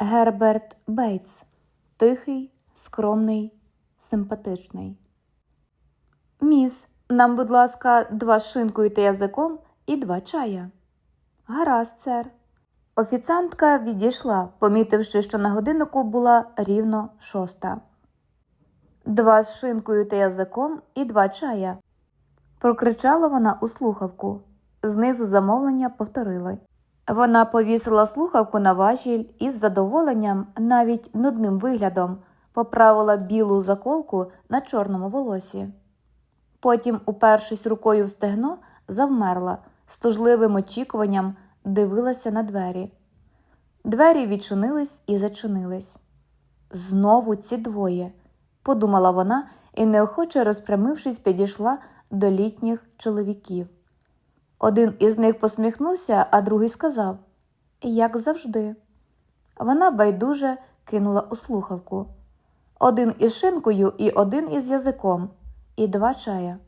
Герберт Бейтс. Тихий, скромний, симпатичний. Міс, нам, будь ласка, два шинкою та язиком і два чая. Гаразд, сер. Офіціантка відійшла, помітивши, що на годиннику була рівно шоста. Два з шинкою та язиком і два чая. Прокричала вона у слухавку. Знизу замовлення повторили. Вона повісила слухавку на важіль і з задоволенням, навіть нудним виглядом, поправила білу заколку на чорному волосі. Потім, упершись рукою в стегно, завмерла, з тужливим очікуванням дивилася на двері. Двері відчинились і зачинились. Знову ці двоє, подумала вона і, неохоче розпрямившись, підійшла до літніх чоловіків. Один із них посміхнувся, а другий сказав Як завжди. Вона байдуже кинула у слухавку. Один із шинкою і один із язиком, і два чая.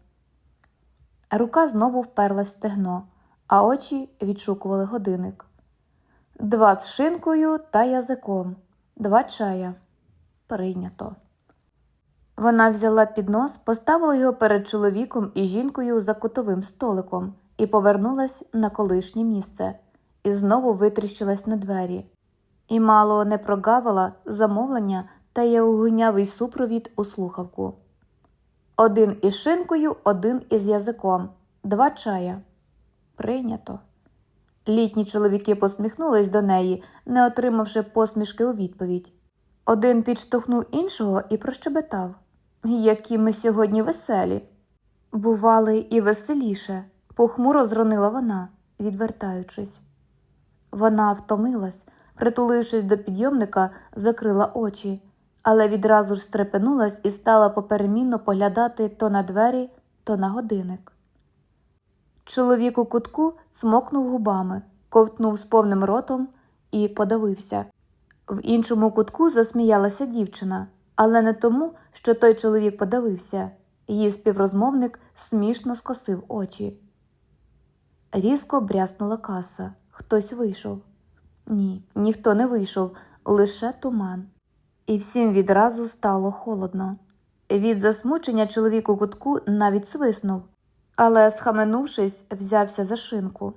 Рука знову вперлась в стегно, а очі відшукували годинник. Два з шинкою та язиком, два чая. Прийнято. Вона взяла піднос, поставила його перед чоловіком і жінкою за кутовим столиком і повернулась на колишнє місце, і знову витріщилась на двері. І мало не прогавила замовлення та яугунявий супровід у слухавку. Один із шинкою, один із язиком, два чая. Прийнято. Літні чоловіки посміхнулись до неї, не отримавши посмішки у відповідь. Один підштовхнув іншого і прощебетав Які ми сьогодні веселі. Бували і веселіше, похмуро зронила вона, відвертаючись. Вона втомилась, притулившись до підйомника, закрила очі, але відразу ж стрепенулась і стала поперемінно поглядати то на двері, то на годинник. Чоловік у кутку цмокнув губами, ковтнув з повним ротом і подавився. В іншому кутку засміялася дівчина, але не тому, що той чоловік подавився. Її співрозмовник смішно скосив очі. Різко брязнула каса. Хтось вийшов. Ні, ніхто не вийшов, лише туман. І всім відразу стало холодно. Від засмучення чоловік у кутку навіть свиснув, але, схаменувшись, взявся за шинку.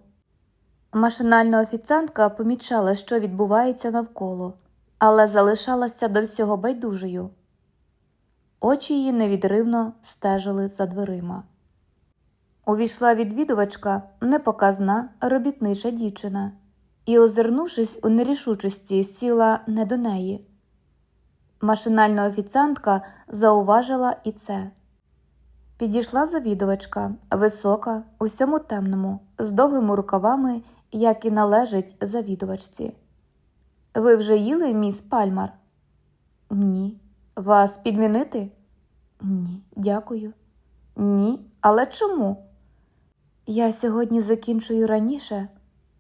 Машинальна офіціантка помічала, що відбувається навколо, але залишалася до всього байдужою. Очі її невідривно стежили за дверима. Увійшла відвідувачка непоказна робітнича дівчина і, озирнувшись у нерішучості, сіла не до неї. Машинальна офіціантка зауважила і це. Підійшла завідувачка, висока, у всьому темному, з довгими рукавами, як і належить завідувачці. Ви вже їли, міс Пальмар? Ні. Вас підмінити? Ні, дякую. Ні, але чому? Я сьогодні закінчую раніше,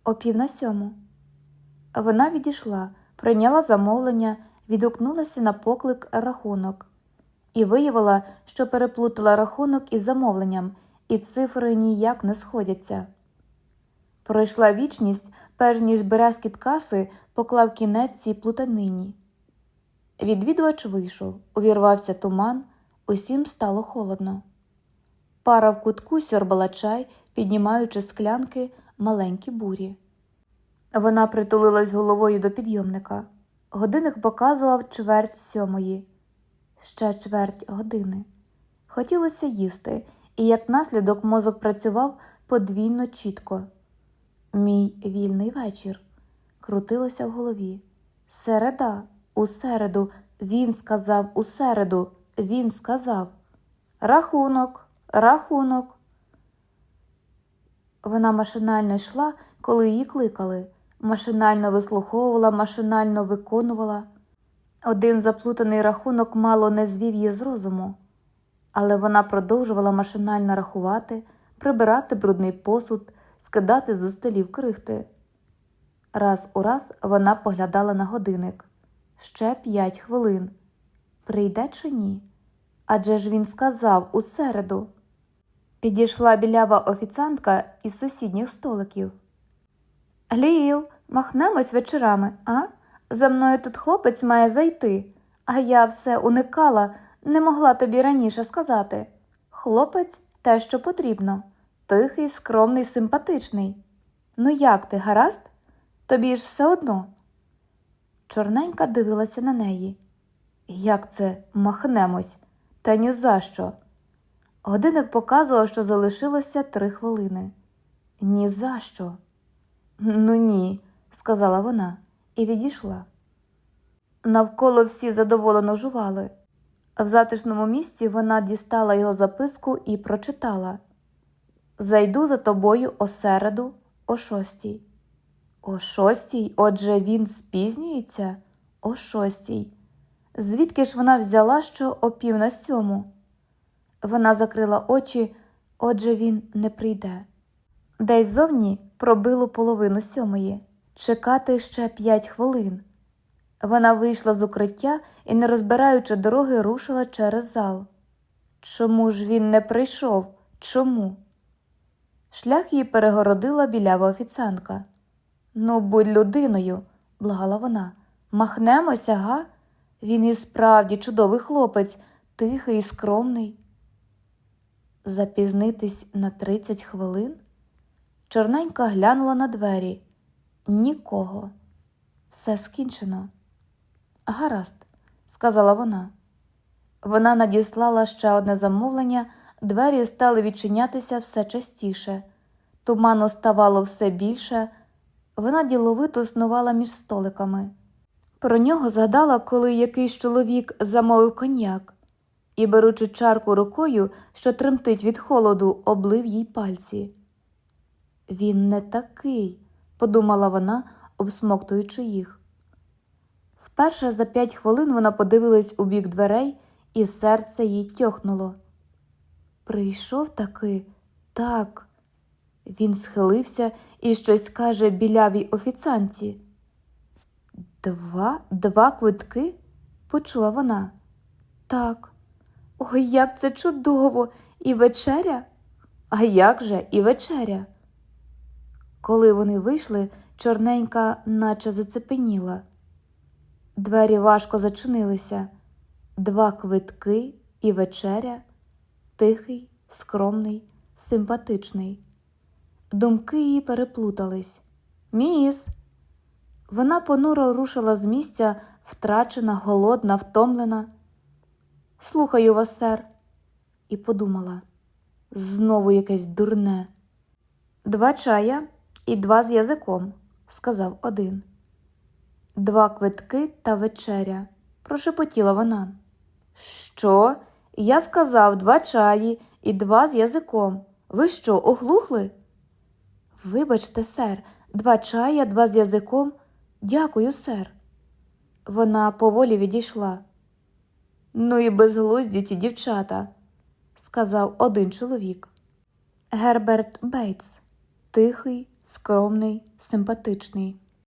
о пів на сьому. Вона відійшла, прийняла замовлення, відгукнулася на поклик рахунок і виявила, що переплутала рахунок із замовленням, і цифри ніяк не сходяться. Пройшла вічність, перш ніж березкіт каси поклав кінець цій плутанині. Відвідувач вийшов, увірвався туман, усім стало холодно. Пара в кутку сьорбала чай, піднімаючи склянки маленькі бурі. Вона притулилась головою до підйомника. Годинник показував чверть сьомої, ще чверть години. Хотілося їсти, і як наслідок мозок працював подвійно чітко. Мій вільний вечір крутилося в голові. Середа, у середу, він сказав у середу, він сказав. Рахунок, рахунок. Вона машинально йшла, коли її кликали, машинально вислуховувала, машинально виконувала. Один заплутаний рахунок мало не звів її з розуму, але вона продовжувала машинально рахувати, прибирати брудний посуд, скидати зі столів крихти. Раз у раз вона поглядала на годинник ще п'ять хвилин. Прийде чи ні? Адже ж він сказав у середу. Підійшла білява офіціантка із сусідніх столиків. Гліл, махнемось вечорами, а? За мною тут хлопець має зайти, а я все уникала, не могла тобі раніше сказати. Хлопець те, що потрібно. Тихий, скромний, симпатичний. Ну як ти, гаразд? Тобі ж все одно. Чорненька дивилася на неї. Як це махнемось? Та ні за що. Годинник показував, що залишилося три хвилини. Ні за що. Ну ні, сказала вона і відійшла. Навколо всі задоволено жували. В затишному місці вона дістала його записку і прочитала Зайду за тобою о середу, о шостій. О шостій, отже, він спізнюється? О шостій. Звідки ж вона взяла, що о пів на сьому? Вона закрила очі, отже, він не прийде. Десь зовні пробило половину сьомої. Чекати ще п'ять хвилин. Вона вийшла з укриття і, не розбираючи дороги, рушила через зал. Чому ж він не прийшов? Чому? Шлях її перегородила білява офіціантка. Ну, будь людиною, благала вона. Махнемося, га? Він і справді чудовий хлопець, тихий і скромний. Запізнитись на тридцять хвилин? Чорненька глянула на двері. Нікого. Все скінчено. Гаразд, сказала вона. Вона надіслала ще одне замовлення, двері стали відчинятися все частіше. Туману ставало все більше. Вона діловито снувала між столиками. Про нього згадала, коли якийсь чоловік замовив коньяк і, беручи чарку рукою, що тремтить від холоду, облив їй пальці. Він не такий, подумала вона, обсмоктуючи їх. Вперше за п'ять хвилин вона подивилась у бік дверей, і серце їй тьохнуло. Прийшов таки так. Він схилився і щось каже білявій офіціанті. Два, два квитки? почула вона. Так. Ой, як це чудово! І вечеря? А як же і вечеря? Коли вони вийшли, чорненька наче зацепеніла. Двері важко зачинилися. Два квитки і вечеря, тихий, скромний, симпатичний. Думки її переплутались. Міс. Вона понуро рушила з місця, втрачена, голодна, втомлена. Слухаю вас, сер, і подумала знову якесь дурне. Два чая і два з язиком, сказав один. Два квитки та вечеря, прошепотіла вона. Що? Я сказав два чаї і два з язиком. Ви що, оглухли? Вибачте, сер, два чая, два з язиком. Дякую, сер. Вона поволі відійшла. Ну і безглузді ті дівчата, сказав один чоловік. Герберт Бейтс, тихий, скромний, симпатичний.